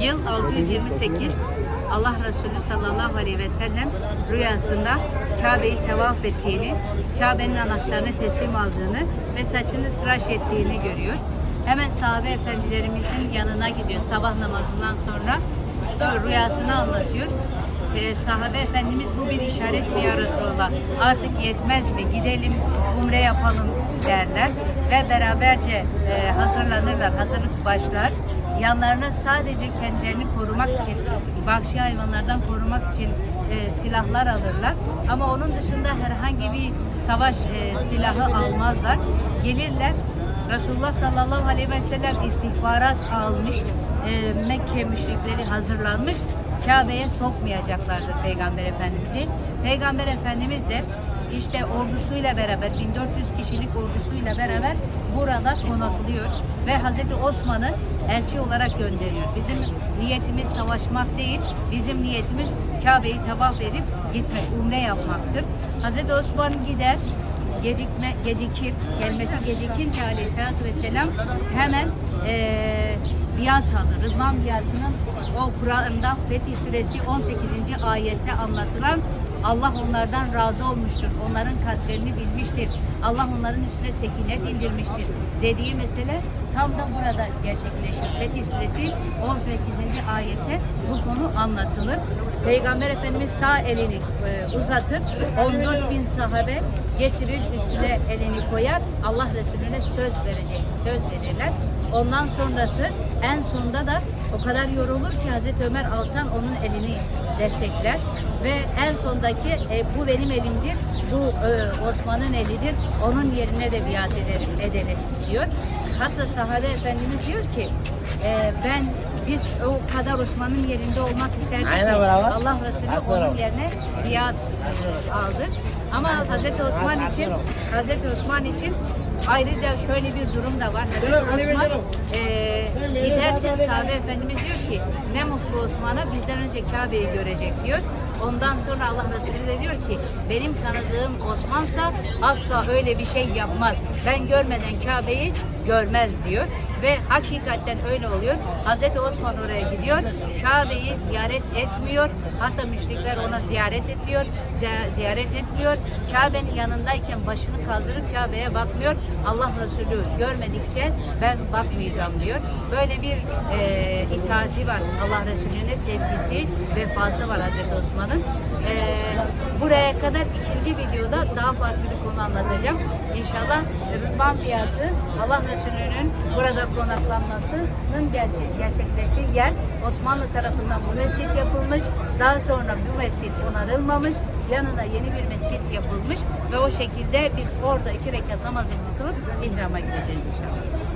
Yıl 628 Allah Resulü sallallahu aleyhi ve sellem rüyasında Kabe'yi tevaf ettiğini, Kabe'nin anahtarını teslim aldığını ve saçını tıraş ettiğini görüyor. Hemen sahabe efendilerimizin yanına gidiyor sabah namazından sonra rüyasını anlatıyor. Ee, sahabe efendimiz bu bir işaret mi ya Resulallah? Artık yetmez mi? Gidelim umre yapalım derler ve beraberce e, hazırlanırlar hazırlık başlar yanlarına sadece kendilerini korumak için vahşi hayvanlardan korumak için e, silahlar alırlar ama onun dışında herhangi bir savaş e, silahı almazlar gelirler Resulullah sallallahu aleyhi ve sellem istihbarat almış e, Mekke müşrikleri hazırlanmış Kabe'ye sokmayacaklardır Peygamber Efendimiz'i. Peygamber Efendimiz de işte ordusuyla beraber 1400 kişilik ordusuyla beraber burada konaklıyor ve Hazreti Osman'ı elçi olarak gönderiyor. Bizim niyetimiz savaşmak değil, bizim niyetimiz Kabe'yi tavaf edip gitmek, umre yapmaktır. Hazreti Osman gider, gecikme gecikir, gelmesi gecikince aleyhissalatü vesselam hemen eee biat alır. Rıdvan biatının o Kur'an'da Fetih Suresi 18. ayette anlatılan Allah onlardan razı olmuştur. Onların kalplerini bilmiştir. Allah onların üstüne sekinet indirmiştir. Dediği mesele tam da burada gerçekleşir. Fetih Suresi 18. ayette bu konu anlatılır. Peygamber Efendimiz sağ elini e, uzatır. 14 bin sahabe getirir üstüne elini koyar. Allah Resulüne söz verecek. Söz verirler. Ondan sonrası en sonunda da o kadar yorulur ki Hazreti Ömer Altan onun elini destekler ve en sondaki e, bu benim elimdir, bu e, Osman'ın elidir, onun yerine de biat ederim, ederim diyor. Hatta sahabe efendimiz diyor ki e, ben biz o kadar Osman'ın yerinde olmak isterdik ki Aynen bravo. Allah Resulü Haklı onun bravo. yerine biat aldı. Ama Hazreti Osman için Hazreti Osman için ayrıca şöyle bir durum da var. Hazreti Osman e, giderken sahabe efendimiz diyor ki ne mutlu Osman'a bizden önce Kabe'yi görecek diyor. Ondan sonra Allah Resulü de diyor ki benim tanıdığım Osman'sa asla öyle bir şey yapmaz. Ben görmeden Kabe'yi görmez diyor. Ve hakikaten öyle oluyor. Hazreti Osman oraya gidiyor. Kabe'yi ziyaret etmiyor. Hatta müşrikler ona ziyaret ediyor. zi- Ziyaret etmiyor. Kabe'nin yanındayken başını kaldırıp Kabe'ye bakmıyor. Allah Resulü görmedikçe ben bakmayacağım diyor. Böyle bir e, itaati var. Allah Resulüne sevgisi, vefası var Hazreti Osman'ın. E, buraya kadar ikinci videoda daha farklı bir konu anlatacağım. İnşallah Rıdvan fiyatı Allah Resulü'nün burada konaklanmasının gerçek, gerçekleştiği yer Osmanlı tarafından bu mescit yapılmış. Daha sonra bu mescit onarılmamış. Yanına yeni bir mescit yapılmış ve o şekilde biz orada iki rekat namazımızı kılıp ihrama gideceğiz inşallah.